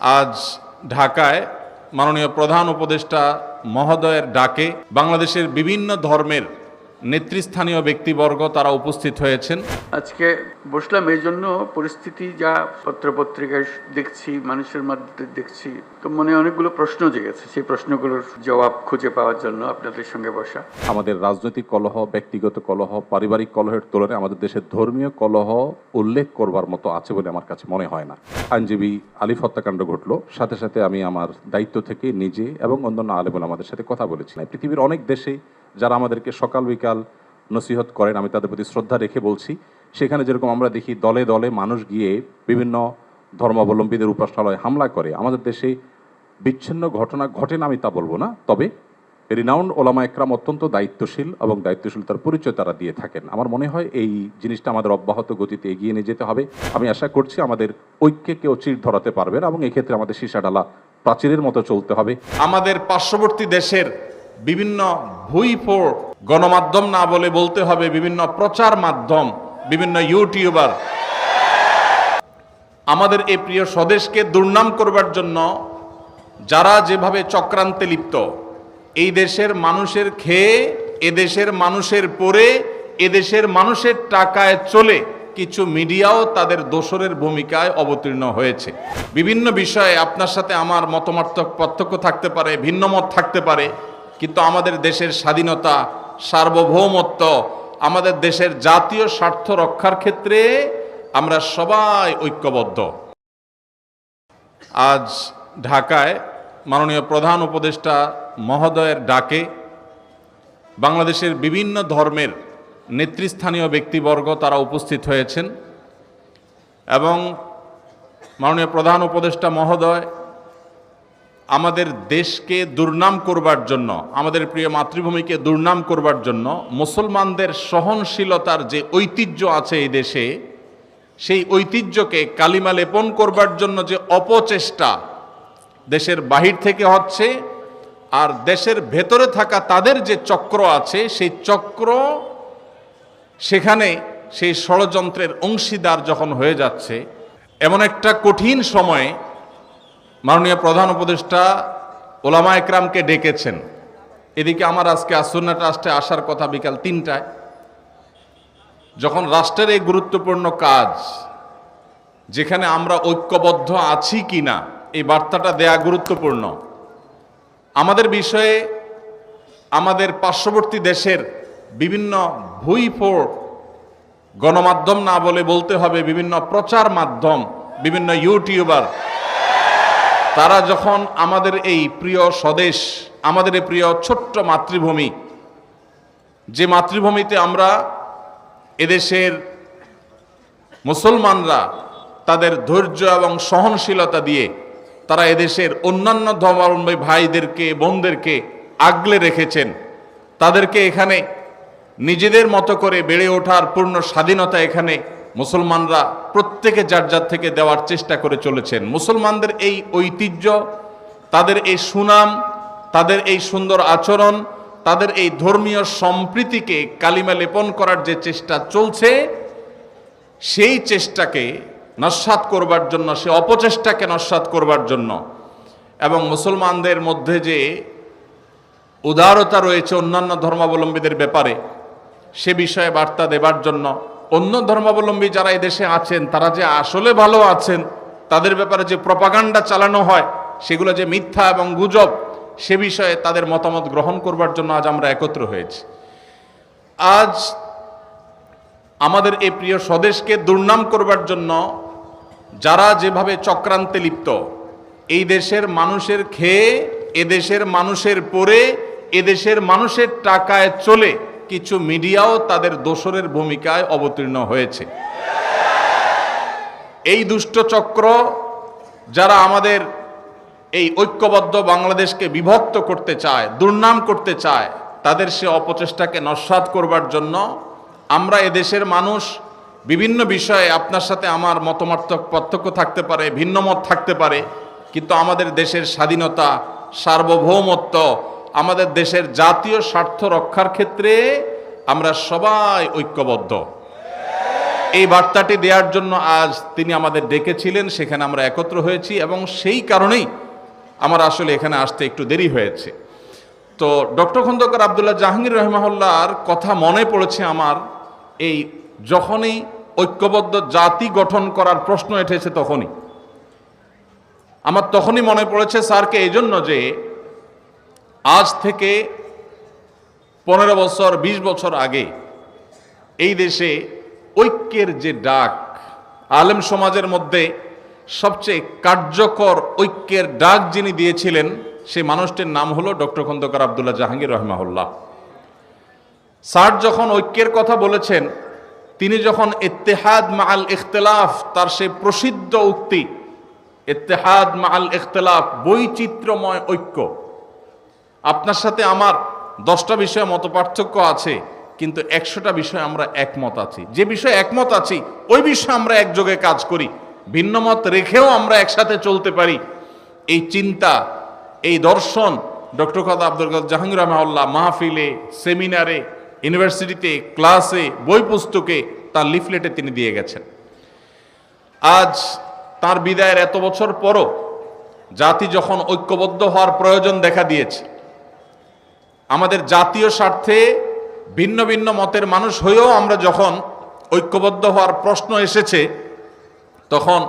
আজ ঢাকায় মাননীয় প্রধান উপদেষ্টা মহোদয়ের ডাকে বাংলাদেশের বিভিন্ন ধর্মের নেতৃস্থানীয় ব্যক্তিবর্গ তারা উপস্থিত হয়েছেন। আজকে বসলাম এই জন্য পরিস্থিতি যা পত্রপত্রিকায় দেখছি মানুষের মধ্যে দেখছি তো মনে অনেকগুলো প্রশ্ন জেগেছে। সেই প্রশ্নগুলোর জবাব খুঁজে পাওয়ার জন্য আপনাদের সঙ্গে বসা। আমাদের রাজনৈতিক কলহ ব্যক্তিগত কলহ পারিবারিক কলহের তুলনায় আমাদের দেশের ধর্মীয় কলহ উল্লেখ করবার মতো আছে বলে আমার কাছে মনে হয় না। আইনজীবী আলিফ হত্যাকাণ্ড ঘটলো। সাথে সাথে আমি আমার দায়িত্ব থেকে নিজে এবং অন্যান্য আলেবুল আমাদের সাথে কথা বলেছি। পৃথিবীর অনেক দেশে যারা আমাদেরকে সকাল বিকাল নসিহত করেন, আমি তাদের প্রতি শ্রদ্ধা রেখে বলছি, সেখানে যেরকম আমরা দেখি দলে দলে মানুষ গিয়ে বিভিন্ন ধর্মাবলম্বীদের উপাসনালয়ে হামলা করে। আমাদের দেশে বিচ্ছিন্ন ঘটনা ঘটে না, আমি তা বলব না। তবে রিনাউন্ড ওলামা একরাম অত্যন্ত দায়িত্বশীল এবং দায়িত্বশীলতার পরিচয় তারা দিয়ে থাকেন। আমার মনে হয় এই জিনিসটা আমাদের অব্যাহত গতিতে এগিয়ে নিয়ে যেতে হবে। আমি আশা করছি আমাদের ঐক্যে কেউ চির ধরাতে পারবেন এবং এক্ষেত্রে আমাদের সীসাডালা প্রাচীরের মতো চলতে হবে। আমাদের পার্শ্ববর্তী দেশের বিভিন্ন ভুইফোর গণমাধ্যম না বলে বলতে হবে, বিভিন্ন প্রচার মাধ্যম, বিভিন্ন ইউটিউবার। আমাদের এই প্রিয় স্বদেশকে দুর্নাম করবার জন্য যারা যেভাবে চক্রান্তে লিপ্ত, এই দেশের মানুষের খেয়ে এদেশের মানুষের পরে এদেশের মানুষের টাকায় চলে কিছু মিডিয়াও তাদের দোসরের ভূমিকায় অবতীর্ণ হয়েছে। বিভিন্ন বিষয়ে আপনার সাথে আমার মতমার্থ পার্থক্য থাকতে পারে, ভিন্নমত থাকতে পারে। কিন্তু আমাদের দেশের স্বাধীনতা, সার্বভৌমত্ব, আমাদের দেশের জাতীয় স্বার্থ রক্ষার ক্ষেত্রে আমরা সবাই ঐক্যবদ্ধ। আজ ঢাকায় মাননীয় প্রধান উপদেষ্টা মহোদয়ের ডাকে বাংলাদেশের বিভিন্ন ধর্মের নেতৃস্থানীয় ব্যক্তিবর্গ তারা উপস্থিত হয়েছেন এবং মাননীয় প্রধান উপদেষ্টা মহোদয় আমাদের দেশকে দুর্নাম করবার জন্য, আমাদের প্রিয় মাতৃভূমিকে দুর্নাম করবার জন্য, মুসলমানদের সহনশীলতার যে ঐতিহ্য আছে এই দেশে, সেই ঐতিহ্যকে কালিমা লেপন করবার জন্য যে অপচেষ্টা দেশের বাহির থেকে হচ্ছে আর দেশের ভেতরে থাকা তাদের যে চক্র আছে, সেই চক্র সেখানে সেই ষড়যন্ত্রের অংশীদার যখন হয়ে যাচ্ছে, এমন একটা কঠিন সময়ে মাননীয় প্রধান উপদেষ্টা ওলামা একরামকে ডেকেছেন। এদিকে আমার আজকে আসন্না ট্রাস্টে আসার কথা বিকাল তিনটায়। যখন রাষ্ট্রের এই গুরুত্বপূর্ণ কাজ, যেখানে আমরা ঐক্যবদ্ধ আছি কি না এই বার্তাটা দেয়া গুরুত্বপূর্ণ। আমাদের বিষয়ে আমাদের পার্শ্ববর্তী দেশের বিভিন্ন ভুইফোর গণমাধ্যম না বলে বলতে হবে, বিভিন্ন প্রচার মাধ্যম, বিভিন্ন ইউটিউবার তারা যখন আমাদের এই প্রিয় স্বদেশ, আমাদের এই প্রিয় ছোট্ট মাতৃভূমি, যে মাতৃভূমিতে আমরা এদেশের মুসলমানরা তাদের ধৈর্য এবং সহনশীলতা দিয়ে তারা এদেশের অন্যান্য ধর্মাবলম্বী ভাইদেরকে, বোনদেরকে আগলে রেখেছেন, তাদেরকে এখানে নিজেদের মতো করে বেড়ে ওঠার পূর্ণ স্বাধীনতা এখানে মুসলমানরা প্রত্যেকে যার যার থেকে দেওয়ার চেষ্টা করে চলেছেন। মুসলমানদের এই ঐতিহ্য, তাদের এই সুনাম, তাদের এই সুন্দর আচরণ, তাদের এই ধর্মীয় সম্প্রীতিকে কালিমা লেপন করার যে চেষ্টা চলছে, সেই চেষ্টাকে নস্বাত করবার জন্য, সে অপচেষ্টাকে নস্বাত করবার জন্য এবং মুসলমানদের মধ্যে যে উদারতা রয়েছে অন্যান্য ধর্মাবলম্বীদের ব্যাপারে, সে বিষয়ে বার্তা দেবার জন্য অন্য ধর্মাবলম্বী যারা দেশে আছেন, তারা যে আসলে ভালো আছেন, তাদের ব্যাপারে যে প্রপাগান্ডা চালানো হয়, সেগুলো যে মিথ্যা এবং গুজব, সে বিষয়ে তাদের মতামত গ্রহণ করবার জন্য আজ আমরা একত্র হয়েছি। আজ আমাদের এই প্রিয় স্বদেশকে দুর্নাম করবার জন্য যারা যেভাবে চক্রান্তে লিপ্ত, এই দেশের মানুষের খেয়ে এদেশের মানুষের পরে এদেশের মানুষের টাকায় চলে কিছু মিডিয়াও তাদের দোসরের ভূমিকায় অবতীর্ণ হয়েছে। এই দুষ্ট চক্র যারা আমাদের এই ঐক্যবদ্ধ বাংলাদেশকে বিভক্ত করতে চায়, দুর্নাম করতে চায়, তাদের সে অপচেষ্টাকে নস্বাত করবার জন্য আমরা এদেশের মানুষ বিভিন্ন বিষয়ে আপনার সাথে আমার মতমার্থ পার্থক্য থাকতে পারে, ভিন্নমত থাকতে পারে, কিন্তু আমাদের দেশের স্বাধীনতা, সার্বভৌমত্ব আমাদের দেশের জাতীয় স্বার্থ রক্ষার ক্ষেত্রে আমরা সবাই ঐক্যবদ্ধ। এই বার্তাটি দেওয়ার জন্য আজ তিনি আমাদের ডেকেছিলেন, সেখানে আমরা একত্র হয়েছি এবং সেই কারণেই আমার আসলে এখানে আসতে একটু দেরি হয়েছে। তো ডক্টর খন্দকার আবদুল্লাহ জাহাঙ্গীর রহমাহুল্লাহর কথা মনে পড়েছে আমার, এই যখনই ঐক্যবদ্ধ জাতি গঠন করার প্রশ্ন এসেছে তখনই। আমার তখনই মনে পড়েছে স্যারকে এই জন্য যে আজ থেকে পনেরো বছর ২০ বছর আগে এই দেশে ঐক্যের যে ডাক, আলেম সমাজের মধ্যে সবচেয়ে কার্যকর ঐক্যের ডাক যিনি দিয়েছিলেন, সেই মানুষটির নাম হলো ডক্টর খন্দকার আবদুল্লাহ জাহাঙ্গীর রহমাহুল্লাহ। স্যার যখন ঐক্যের কথা বলেছেন, তিনি যখন ইত্তেহাদ মাআল ইখতলাফ, তার সেই প্রসিদ্ধ উক্তি, ইত্তেহাদ মাআল ইখতলাফ, বৈচিত্র্যময় ঐক্য আপনার সাথে আমার দশটা বিষয়ে মত পার্থক্য আছে, কিন্তু একশোটা বিষয়ে আমরা একমত আছি। যে বিষয়ে একমত আছি, ওই বিষয়ে আমরা একযোগে কাজ করি। ভিন্ন মত রেখেও আমরা একসাথে চলতে পারি। এই চিন্তা, এই দর্শন ডক্টর কাদ আব্দুল কাদ জাহাঙ্গীর রহমাউল্লাহ মাহফিলে, সেমিনারে, ইউনিভার্সিটিতে, ক্লাসে, বই পুস্তকে তার লিফলেটে তিনি দিয়ে গেছেন। আজ তার বিদায়ের এত বছর পরও জাতি যখন ঐক্যবদ্ধ হওয়ার প্রয়োজন দেখা দিয়েছে আমাদের জাতীয় স্বার্থে ভিন্ন ভিন্ন মতের মানুষ হয়েও আমরা যখন ঐক্যবদ্ধ হওয়ার প্রশ্ন এসেছে, তখন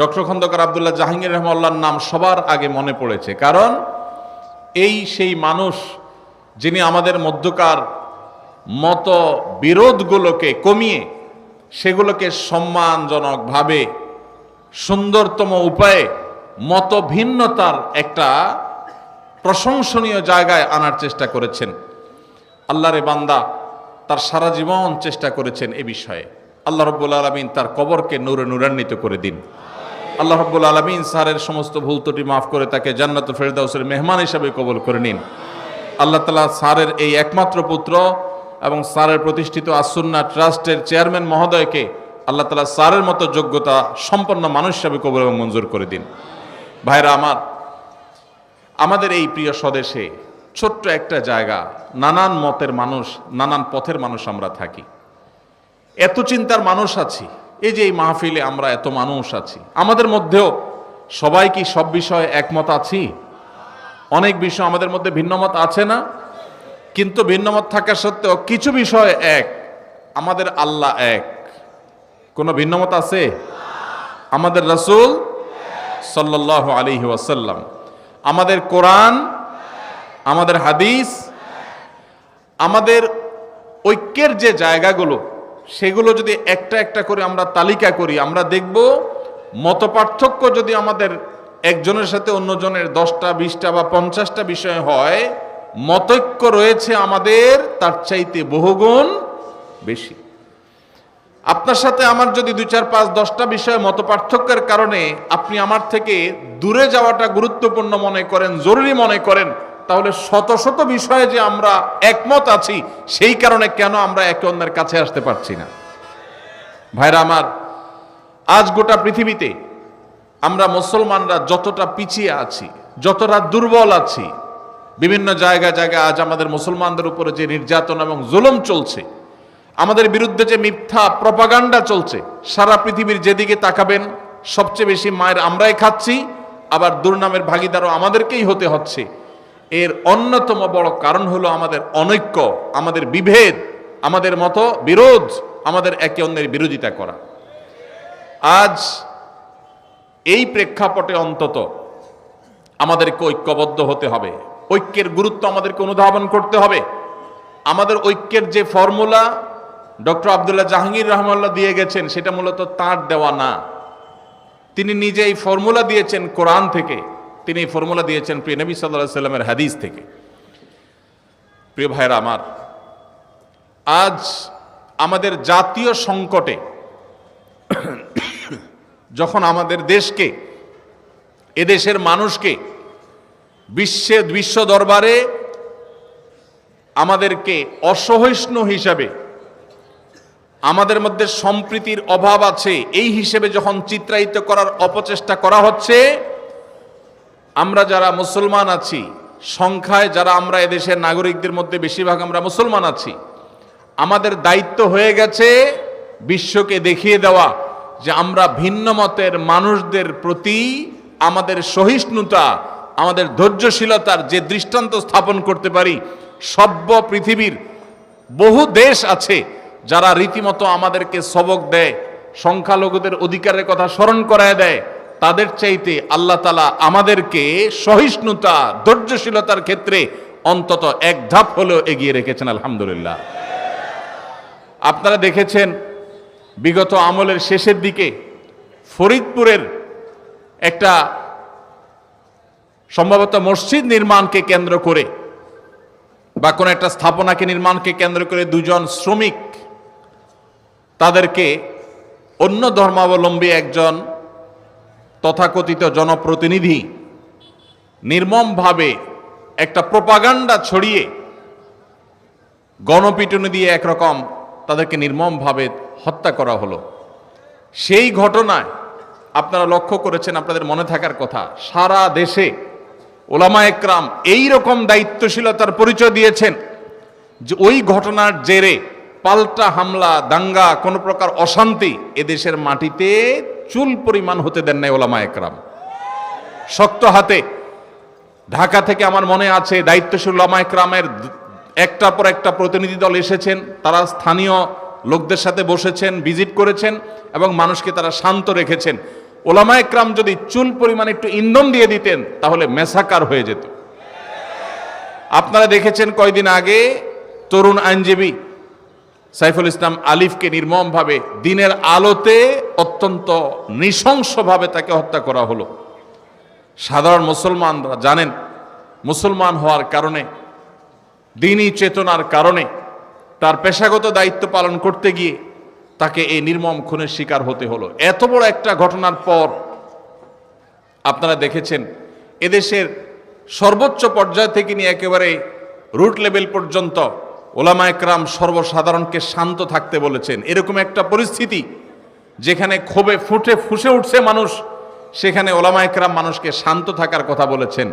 ডক্টর খন্দকার আবদুল্লাহ জাহাঙ্গীর রহমাল্লার নাম সবার আগে মনে পড়েছে। কারণ এই সেই মানুষ যিনি আমাদের মধ্যকার মত বিরোধগুলোকে কমিয়ে, সেগুলোকে সম্মানজনকভাবে সুন্দরতম উপায়ে মত ভিন্নতার একটা প্রশংসনীয় জায়গায় আনার চেষ্টা করেছেন। আল্লাহরে বান্দা তার সারা জীবন চেষ্টা করেছেন এ বিষয়ে। আল্লাহ রব্বুল আলমিন তার কবরকে নূরে নূরান্বিত করে দিন। আল্লাহ রব্বুল আলমিন স্যারের সমস্ত ভুল ত্রুটি মাফ করে তাকে জান্নাত ফেরদাউসের মেহমান হিসাবে কবল করে নিন। আল্লাহ তালা স্যারের এই একমাত্র পুত্র এবং স্যারের প্রতিষ্ঠিত আসুন্না ট্রাস্টের চেয়ারম্যান মহোদয়কে আল্লাহ তালা স্যারের মতো যোগ্যতা সম্পন্ন মানুষ হিসাবে কবল এবং মঞ্জুর করে দিন। ভাইরা আমার আমাদের এই প্রিয় স্বদেশে ছোট্ট একটা জায়গা, নানান মতের মানুষ, নানান পথের মানুষ আমরা থাকি। এত চিন্তার মানুষ আছি, এই যে এই মাহফিলে আমরা এত মানুষ আছি। আমাদের মধ্যেও সবাই কি সব বিষয়ে একমত আছি? অনেক বিষয় আমাদের মধ্যে ভিন্নমত আছে না? কিন্তু ভিন্নমত থাকা সত্ত্বেও কিছু বিষয় এক, আমাদের আল্লাহ এক। কোনো ভিন্নমত আছে? আমাদের রসুল সাল্লাহ আলিহি ওয়াসাল্লাম। আমাদের কোরআন, আমাদের হাদিস, আমাদের ঐক্যের যে জায়গাগুলো, সেগুলো যদি একটা একটা করে আমরা তালিকা করি, আমরা দেখব মত পার্থক্য যদি আমাদের একজনের সাথে অন্যজনের দশটা, বিশটা বা পঞ্চাশটা বিষয় হয়, মতৈক্য রয়েছে আমাদের, তার চাইতে বহুগুণ বেশি। আপনার সাথে আমার যদি দুই চার পাঁচ দশটা বিষয়ে মত পার্থক্যের কারণে আপনি আমার থেকে দূরে যাওয়াটা গুরুত্বপূর্ণ মনে করেন, জরুরি মনে করেন, তাহলে শত শত বিষয়ে যে আমরা একমত আছি, সেই কারণে কেন আমরা একে অন্যের কাছে আসতে পারছি না? ভাইরা আমার, আজ গোটা পৃথিবীতে আমরা মুসলমানরা যতটা পিছিয়ে আছি, যতটা দুর্বল আছি, বিভিন্ন জায়গা জায়গায় আজ আমাদের মুসলমানদের উপরে যে নির্যাতন এবং জুলুম চলছে আমাদের বিরুদ্ধে যে মিথ্যা প্রপাগান্ডা চলছে, সারা পৃথিবীর যেদিকে তাকাবেন, সবচেয়ে বেশি মায়ের আমরাই খাচ্ছি, আবার দুর্নামের ভাগিদারও আমাদেরকেই হতে হচ্ছে। এর অন্যতম বড় কারণ হলো আমাদের অনৈক্য, আমাদের বিভেদ, আমাদের মতো বিরোধ, আমাদের একে অন্যের বিরোধিতা করা। আজ এই প্রেক্ষাপটে অন্তত আমাদেরকে ঐক্যবদ্ধ হতে হবে। ঐক্যের গুরুত্ব আমাদেরকে অনুধাবন করতে হবে। আমাদের ঐক্যের যে ফর্মুলা ডক্টর আবদুল্লাহ জাহাঙ্গীর রহমাল্লাহ দিয়ে গেছেন, সেটা মূলত তার দেওয়া না। তিনি নিজে এই ফর্মুলা দিয়েছেন কোরআন থেকে। তিনি এই ফর্মুলা দিয়েছেন প্রিয় নবী সাল্লাহ সাল্লামের হাদিস থেকে। প্রিয় ভাইরা আমার, আজ আমাদের জাতীয় সংকটে যখন আমাদের দেশকে, এদেশের মানুষকে, বিশ্বে, বিশ্ব দরবারে আমাদেরকে অসহিষ্ণু হিসাবে আমাদের মধ্যে সম্প্রীতির অভাব আছে। এই হিসেবে যখন চিত্রায়িত করার অপচেষ্টা করা হচ্ছে, আমরা যারা মুসলমান আছি, সংখ্যায় যারা আমরা এদেশের নাগরিকদের মধ্যে বেশিরভাগ আমরা মুসলমান আছি, আমাদের দায়িত্ব হয়ে গেছে বিশ্বকে দেখিয়ে দেওয়া যে আমরা ভিন্ন মতের মানুষদের প্রতি আমাদের সহিষ্ণুতা, আমাদের ধৈর্যশীলতার যে দৃষ্টান্ত স্থাপন করতে পারি, সভ্য পৃথিবীর বহু দেশ আছে যারা রীতিমতো আমাদেরকে সবক দেয়, সংখ্যালঘুদের অধিকারের কথা স্মরণ করায় দেয়, তাদের চাইতে আল্লাহ তালা আমাদেরকে সহিষ্ণুতা, ধৈর্যশীলতার ক্ষেত্রে অন্তত এক ধাপ হলেও এগিয়ে রেখেছেন, আলহামদুলিল্লাহ। আপনারা দেখেছেন, বিগত আমলের শেষের দিকে ফরিদপুরের একটা সম্ভবত মসজিদ নির্মাণকে কেন্দ্র করে বা কোনো একটা স্থাপনাকে নির্মাণকে কেন্দ্র করে দুজন শ্রমিক তাদেরকে অন্য ধর্মাবলম্বী একজন তথাকথিত জনপ্রতিনিধি নির্মমভাবে একটা প্রপাগান্ডা ছড়িয়ে গণপিটুনি দিয়ে একরকম তাদেরকে নির্মমভাবে হত্যা করা হলো। সেই ঘটনায় আপনারা লক্ষ্য করেছেন, আপনাদের মনে থাকার কথা, সারা দেশে ওলামা একরাম এই রকম দায়িত্বশীলতার পরিচয় দিয়েছেন যে ওই ঘটনার জেরে পাল্টা হামলা, দাঙ্গা, কোনো প্রকার অশান্তি এদেশের মাটিতে চুল পরিমাণ হতে দেন নাই ওলামা একরাম। শক্ত হাতে। ঢাকা থেকে আমার মনে আছে দায়িত্বশীল ওলামা একরামের একটার পর একটা প্রতিনিধি দল এসেছেন, তারা স্থানীয় লোকদের সাথে বসেছেন, ভিজিট করেছেন এবং মানুষকে তারা শান্ত রেখেছেন। ওলামা একরাম যদি চুল পরিমাণ একটু ইন্ধন দিয়ে দিতেন, তাহলে মেসাকার হয়ে যেত। আপনারা দেখেছেন কয়দিন আগে তরুণ আইনজীবী সাইফুল ইসলাম আলিফকে নির্মমভাবে দিনের আলোতে অত্যন্ত নৃশংসভাবে তাকে হত্যা করা হলো। সাধারণ মুসলমানরা জানেন, মুসলমান হওয়ার কারণে, দিনই চেতনার কারণে তার পেশাগত দায়িত্ব পালন করতে গিয়ে তাকে এই নির্মম খুনের শিকার হতে হলো। এত বড় একটা ঘটনার পর আপনারা দেখেছেন, এদেশের সর্বোচ্চ পর্যায় থেকে নিয়ে একেবারে রুট লেভেল পর্যন্ত ওলামা একরাম সর্বসাধারণকে শান্ত থাকতে বলেছেন। এরকম একটা পরিস্থিতি যেখানে ক্ষোভে ফুটে, ফুসে উঠছে মানুষ, সেখানে ওলামা একরাম মানুষকে শান্ত থাকার কথা বলেছেন।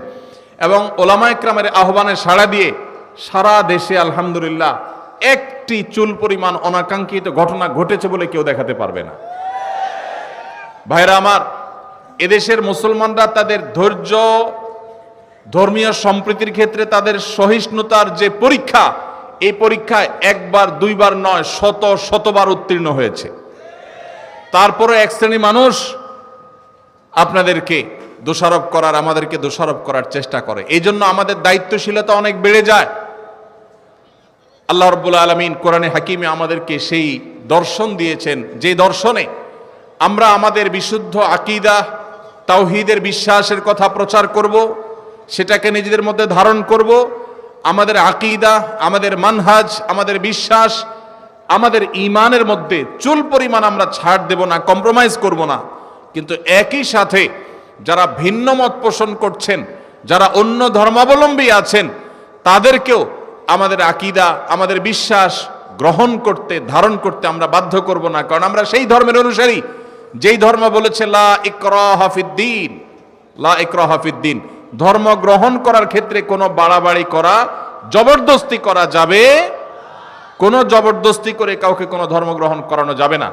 এবং ওলামা একরামের আহ্বানে সাড়া দিয়ে সারা দেশে আলহামদুলিল্লাহ একটি চুল পরিমাণ অনাকাঙ্ক্ষিত ঘটনা ঘটেছে বলে কেউ দেখাতে পারবে না। ভাইরা আমার, এদেশের মুসলমানরা তাদের ধৈর্য, ধর্মীয় সম্প্রীতির ক্ষেত্রে তাদের সহিষ্ণুতার যে পরীক্ষা এই পরীক্ষায় একবার, দুইবার নয়, শত, শতবার উত্তীর্ণ হয়েছে। তারপরে এক শ্রেণি মানুষ আপনাদেরকে দোষারোপ করার, আমাদেরকে দোষারোপ করার চেষ্টা করে। এই জন্য আমাদের দায়িত্বশীলতা অনেক বেড়ে যায়। আল্লাহ রব্বুল আলমিন কোরআনে হাকিমে আমাদেরকে সেই দর্শন দিয়েছেন। যে দর্শনে আমরা আমাদের বিশুদ্ধ আকিদা, তাওহিদের বিশ্বাসের কথা প্রচার করব, সেটাকে নিজেদের মধ্যে ধারণ করব আমাদের আকিদা, আমাদের মানহাজ, আমাদের বিশ্বাস, আমাদের ইমানের মধ্যে চুল পরিমাণ আমরা ছাড় দেব না কম্প্রোমাইজ করব না। কিন্তু একই সাথে যারা ভিন্ন মত পোষণ করছেন, যারা অন্য ধর্মাবলম্বী আছেন, তাদেরকেও আমাদের আকিদা, আমাদের বিশ্বাস গ্রহণ করতে, ধারণ করতে আমরা বাধ্য করব না। কারণ আমরা সেই ধর্মের অনুসারী। যেই ধর্ম বলেছে, লা ইকরা হাফিদ্দিন লা ইকরা হাফিদ্দিন ধর্ম গ্রহণ করার ক্ষেত্রে কোনো বাড়াবাড়ি করা, জবরদস্তি করা যাবে? কোনো জবরদস্তি করে কাউকে কোনো ধর্ম গ্রহণ করানো যাবে না।